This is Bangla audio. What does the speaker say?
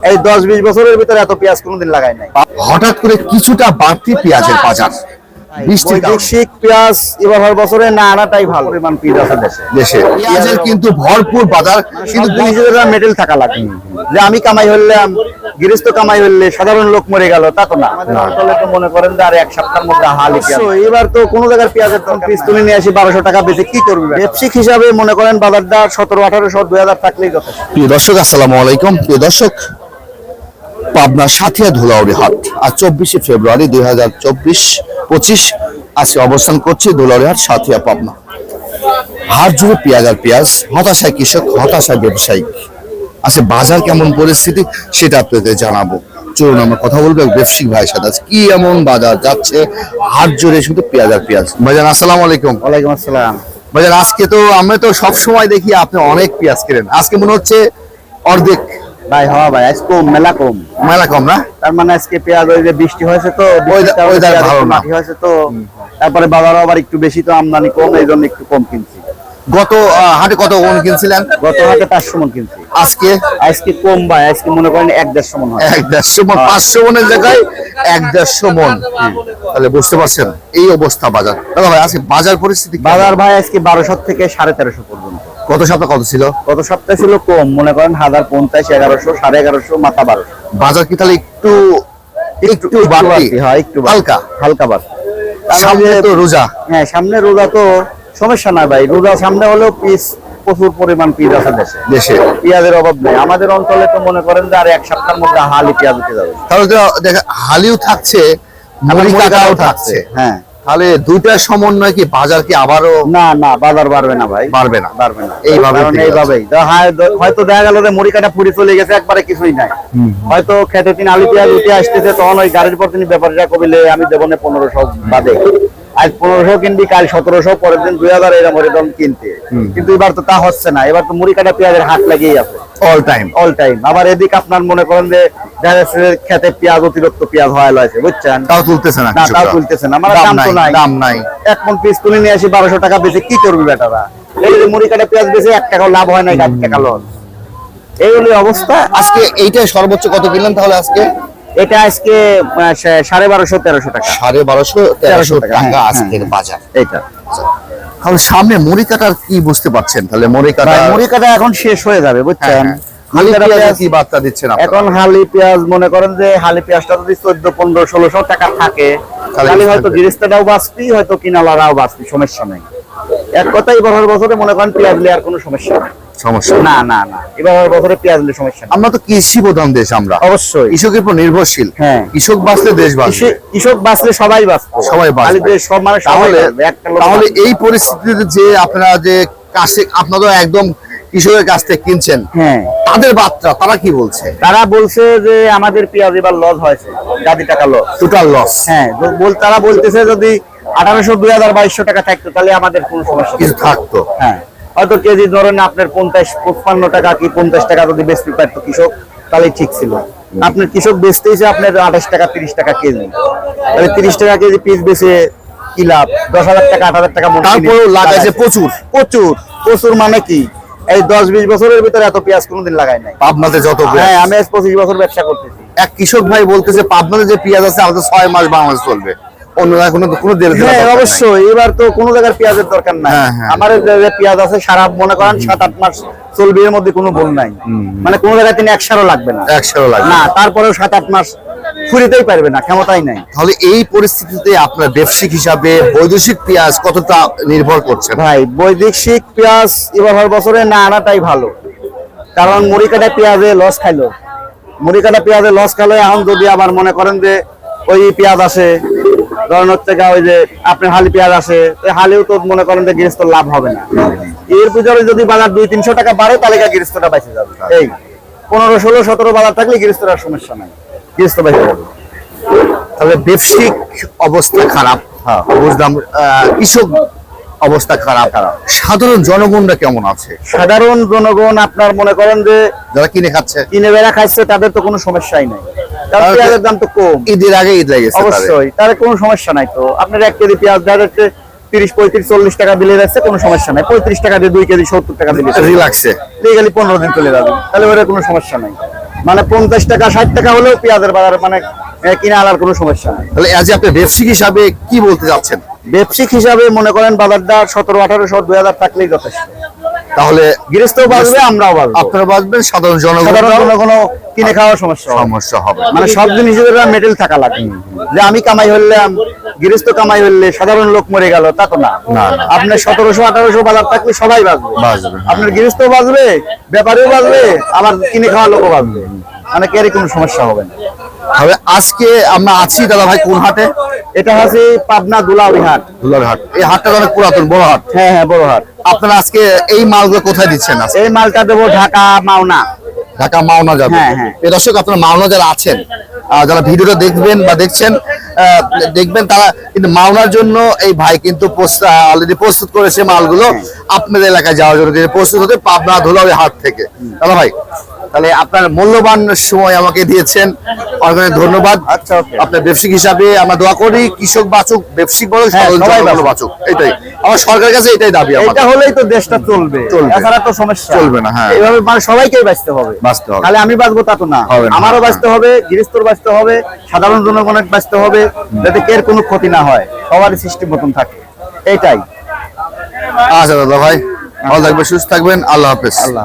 এই দশ বিশ বছরের ভিতরে এত পেঁয়াজ কোনোদিন লাগাই নাই। হঠাৎ করে কিছুটা বাড়তি পেঁয়াজের বাজার। বৃষ্টির বৈদেশিক পেঁয়াজ এবার বছরে না আনাটাই ভালো। পরিমাণ পেঁয়াজ আছে দেশে। দেশে। পেঁয়াজের কিন্তু ভরপুর বাজার কিন্তু কিন্তু মেডেল থাকা লাগে যে আমি কামাই হইলাম গৃহস্থ কামাই হইলে সাধারণ লোক মরে গেল তা তো না। অঞ্চলে তো মনে করেন যে আর এক সপ্তাহের মধ্যে হালি এবার তো কোনো জায়গার পেঁয়াজের দাম পিস তুলে নিয়ে আসি বারোশো টাকা বেশি কি করবি ব্যবসায়িক হিসাবে মনে করেন বাজারটা সতেরো আঠারোশো দুই হাজার থাকলেই যথেষ্ট। প্রিয় দর্শক আসসালামু আলাইকুম। প্রিয় দর্শক পাবনা সাথিয়া ধুলাউড়ি হাট। আজ চব্বিশে ফেব্রুয়ারি দুই হাজার চব্বিশ পঁচিশ। আজকে অবস্থান করছি ধুলাউড়ি হাট সাথিয়া পাবনা। হাট জুড়ে পেঁয়াজ আর পেঁয়াজ হতাশায় কৃষক হতাশায় ব্যবসায়িক আচ্ছা বাজার কেমন পরিস্থিতি সেটা আপনাদের জানাব। চলুন আমরা কথা বলব ব্যবসায়িক ভাইয়ের সাথে। আজকে কি এমন বাজার যাচ্ছে? হাট জুড়ে শুধু পেঁয়াজ আর পেঁয়াজ। ভাইজান আসসালামু আলাইকুম। ওয়ালাইকুম আসসালাম। ভাইজান আজকে তো আমরা তো সব সময় দেখি আপনি অনেক পেঁয়াজ কেনেন। আজকে মনে হচ্ছে অর্ধেক। ভাই হওয়া ভাই আজ কম মেলা কম। মেলা কম না? তার মানে আজকে পেঁয়াজ ওই যে বৃষ্টি হয়েছে তো। মাটি হয়েছে তো তারপরে বাজারও আবার একটু বেশি তো আমদানি কম এই জন্য একটু কম কিনছি। গত হাটে কত কোন কিনছিলেন? গত হাটে পাঁচশো মন কিনছি। আজকে? আজকে কম ভাই আজকে মনে করেন এক দেড়শো মন হয়। এক দেড়শো মন পাঁচশো মনের জায়গায় এক দেড়শো মন। তাহলে বুঝতে পারছেন এই অবস্থা বাজার। দাদা ভাই আজকে বাজার পরিস্থিতি বাজার ভাই আজকে বারোশো থেকে সাড়ে তেরোশো পর্যন্ত। গত সপ্তাহ কত ছিল? গত সপ্তাহে ছিল কম মনে করেন হাজার পঞ্চাশ এগারোশো সাড়ে এগারোশো মাথা বারোশো বাজার কি তাহলে একটু একটু বাড়তি? বাড়তি, হ্যাঁ একটু হালকা? হালকা বাড়তি। সামনে তো রোজা। হ্যাঁ সামনে রোজা তো সমস্যা না ভাই। রোজা সামনে হলেও পিস প্রচুর পরিমাণ পিস আছে দেশে। দেশে। পেঁয়াজের অভাব নেই। আমাদের অঞ্চলে তো মনে করেন যে আর এক সপ্তাহের মধ্যে হালি পেঁয়াজ উঠে যাবে। তাহলে হালিও থাকছে আবার মুড়ি মুড়ি কাটাও কাটাও থাকছে হ্যাঁ। তাহলে দুইটার সমন্বয় কি বাজার কি আবারও না না বাজার বাড়বে না ভাই। বাড়বে না? বাড়বে না। এইভাবে। এইভাবেই। তো হয়তো দেখা গেল যে মুড়ি কাটা পুরি চলে গেছে একবারে কিছুই নাই। হয়তো খেতে তিন আলু পেঁয়াজ উঠে আসতেছে তখন ওই গাড়ির পর তিনি ব্যাপারটা কবিলে আমি দেবো না পনেরোশো বাদে। আজ পনেরোশো কিনবি কাল সতেরোশো পরের দিন দুই হাজার এরকম এরকম কিনতে। কিন্তু এবার তো তা হচ্ছে না। এবার তো মুড়ি কাটা পেঁয়াজের হাট লাগিয়েই আছে। অল টাইম অল টাইম আবার এদিক আপনার মনে করেন যে দেখা যাচ্ছে যে খেতে পেঁয়াজ অতিরিক্ত পেঁয়াজ হয় লয়েছে বুঝছেন? তাও তুলতেছে না না তাও তুলতেছে না। আমার দাম দাম তো নাই নাই। দাম নাই। এক মন পিস তুলে নিয়ে আসি বারোশো টাকা বেশি কি করবি বেটারা? এই যে মুড়ি কাটা পেঁয়াজ বেশি এক টাকা লাভ হয় না এক টাকা লস। এই হলো অবস্থা। আজকে এইটাই সর্বোচ্চ কত কিনলেন তাহলে আজকে? এটা আজকে সাড়ে বারোশো তেরোশো টাকা। সাড়ে বারোশো তেরোশো টাকা, টাকা হ্যাঁ, আজকের হ্যাঁ। বাজার। এইটা। তাহলে সামনে কি বুঝতে পারছেন? তাহলে মুড়ি কাটা ভাই, কাটা এখন শেষ হয়ে যাবে বুঝছেন? আপনারা? এখন হালি পেঁয়াজ মনে করেন যে হালি পেঁয়াজটা যদি চোদ্দ পনেরো ষোলোশো টাকা থাকে তাহলে হয়তো। গিরিস্তাটাও বাঁচবি হয়তো কিনালারাও বাঁচবি সমস্যা নেই। এক কথাই এবার বছরে মনে করেন পেঁয়াজ নিলে আর কোনো সমস্যা সমস্যা না না না। এবার বছরে পেঁয়াজ নিলে সমস্যা আমরা তো কৃষি প্রধান দেশ আমরা। অবশ্যই। কৃষকের উপর নির্ভরশীল। হ্যাঁ। কৃষক বাঁচলে দেশ বাঁচবে। কৃষি- কৃষক বাঁচলে সবাই বাঁচবে। সবাই বাঁচবে। খালি যে সব মানে সবাই তাহলে বাঁচবে, একটা লোক তাহলে বাঁচবে। এই পরিস্থিতিতে যে আপনারা যে কাছে আপনারা একদম কৃষকের কাছ থেকে কিনছেন। হ্যাঁ। তাদের বার্তা তারা কি বলছে? তারা বলছে যে আমাদের পেঁয়াজ এবার লস হয়েছে টাকা লস টোটাল লস হ্যাঁ তো বল তারা বলতেছে যদি আঠারোশো দুই হাজার বাইশশো টাকা থাকতো তাহলে আমাদের কোনো সমস্যা কিছু থাকতো। হ্যাঁ হয়তো কেজি ধরেন আপনার পঞ্চাশ টাকা কি পঞ্চাশ টাকা যদি বেচতে পারতো কৃষক তাহলে ঠিক ছিল। আপনার কৃষক বেচতেইছে আপনার আঠাশ টাকা তিরিশ টাকা কেজি। তাহলে তিরিশ টাকা কেজি পিস বেচে কি লাভ? দশ হাজার টাকা আট হাজার টাকা তারপরেও লাগাইছে। প্রচুর। প্রচুর। প্রচুর মানে কি? এই দশ বিশ বছরের ভিতরে এত পেঁয়াজ কোনোদিন লাগাই নাই। পাবনাতে যত হ্যাঁ আমি আজ পঁচিশ বছর ব্যবসা করতেছি। এক কৃষক ভাই বলতেছে পাবনাতে যে পেঁয়াজ আছে আমাদের ছয় মাস বাংলাদেশ চলবে। অন্য কোনো কোনো হ্যাঁ অবশ্যই। এবার তো কোনো জায়গার পেঁয়াজের দরকার নাই। হ্যাঁ, হ্যাঁ। আমার যে পেঁয়াজ আছে সারা মনে করেন সাত আট মাস চলবে এর মধ্যে কোনো ভুল নাই। মানে কোনো জায়গায় তিনি লাগবে না। একশো লাগবে না তারপরেও সাত আট মাস ফুরিতেই পারবে না ক্ষমতাই নাই। তাহলে এই পরিস্থিতিতে আপনার ব্যবসায়িক হিসাবে বৈদেশিক পেঁয়াজ কতটা নির্ভর করছে? ভাই বৈদেশিক পেঁয়াজ এবার বছরে না আনাটাই ভালো। কারণ মুড়ি কাটা পেঁয়াজে লস খাইলো। মুড়ি কাটা পেঁয়াজে লস খাইলো এখন যদি আবার মনে করেন যে ওই পেঁয়াজ আসে ধরেন হচ্ছে ওই যে আপনার হালি পেঁয়াজ আসে হালিও তো মনে করেন যে গৃহস্থ লাভ হবে না। এর ভিতরে যদি বাজার দুই তিনশো টাকা বাড়ে তাহলে গৃহস্থটা বেঁচে যাবে। এই পনেরো ষোলো সতেরো বাজার থাকলে গৃহস্থর আর সমস্যা নাই। গৃহস্থ বেঁচে যাবে। তাহলে ব্যবসায়িক অবস্থা খারাপ। হ্যাঁ। বুঝলাম। কৃষক অবস্থা খারাপ। খারাপ। সাধারণ জনগণরা কেমন আছে? সাধারণ জনগণ আপনার মনে করেন যে যারা কিনে খাচ্ছে। কিনে বেড়া খাচ্ছে তাদের তো কোনো সমস্যাই নাই। পেঁয়াজের দাম তো কম। ঈদের আগে ঈদ লেগেছে অবশ্যই তার কোনো সমস্যা নাই তো। আপনার এক কেজি পেঁয়াজ দেখা যাচ্ছে তিরিশ পঁয়ত্রিশ চল্লিশ টাকা দিলে যাচ্ছে কোনো সমস্যা নাই। পঁয়ত্রিশ টাকা দিয়ে দুই কেজি সত্তর টাকা দিলে রিল্যাক্সে লিগালি পনেরো দিন চলে যাবে। তাহলে ওটা কোনো সমস্যা নাই। মানে পঞ্চাশ টাকা ষাট টাকা হলেও পেঁয়াজের বাজার মানে কিনে আনার কোনো সমস্যা নেই। তাহলে আজ আপনি ব্যবসায়িক হিসাবে কি বলতে যাচ্ছেন ব্যবসায়িক হিসাবে মনে করেন বাজারটা সতেরো আঠারোশো দুই হাজার থাকলেই যথেষ্ট। তাহলে গৃহস্থও বাঁচবে আমরাও বাঁচবো। আপনারা বাঁচবেন সাধারণ জনগণ কোনো কোনো খাওয়ার সমস্যা সমস্যা হবে। মানে সব জিনিসের মেটেল থাকা লাগে। যে আমি কামাই হইলাম গৃহস্থ কামাই হইলে সাধারণ লোক মরে গেল তা তো না। আপনার সতেরোশো আঠারোশো বাজার থাকলে সবাই বাঁচবে। হ্যাঁ। আপনার গৃহস্থ বাঁচবে ব্যাপারেও বাঁচবে আবার কিনে খাওয়া লোকও বাঁচবে। মানে কে কোনো সমস্যা হবে না। তবে আজকে আমরা আছি দাদা ভাই কোন হাটে এটা হচ্ছে পাবনা দুলাউড়ি হাট। এই হাটটা অনেক পুরাতন বড় হাট। হ্যাঁ হ্যাঁ বড় হাট। আপনারা আজকে এই মালগুলো কোথায় দিচ্ছেন এই মালটা দেবো ঢাকা মাওনা। ঢাকা মাওনা যাবে। হ্যাঁ, হ্যাঁ। দর্শক আপনারা মাওনা যারা আছেন যারা ভিডিওটা দেখবেন বা দেখছেন দেখবেন তারা কিন্তু মাওনার জন্য এই ভাই কিন্তু অলরেডি প্রস্তুত করেছে মালগুলো আপনাদের এলাকায় যাওয়ার জন্য। প্রস্তুত হতে পাবনা ধুলাউড়ি হাট থেকে। দাদা ভাই তাহলে আপনার মূল্যবান সময় আমাকে দিয়েছেন। অনেক ধন্যবাদ। আচ্ছা, আপনার ব্যবসায়িক হিসাবে আমরা দোয়া করি কৃষক বাঁচুক ব্যবসায়িক বড় হ্যাঁ, সবাই বাঁচুক। বাঁচুক। এটাই। আমার সরকারের কাছে এটাই দাবি এটা হলেই তো দেশটা চলবে। চলবে। এছাড়া তো সমস্যা। চলবে না, হ্যাঁ। এইভাবে মানে সবাইকেই বাঁচতে হবে। বাঁচতে হবে। তাহলে আমি বাঁচবো তা তো না আমারও হ্যাঁ। বাঁচতে হবে গৃহস্থর বাঁচতে হবে সাধারণ জনগণের বাঁচতে হবে। যাতে এর কোনো ক্ষতি না হয় সবারই সৃষ্টি মতন থাকে। এটাই আচ্ছা দাদা ভাই ভালো থাকবেন সুস্থ থাকবেন। আল্লাহ হাফেজ। আল্লাহ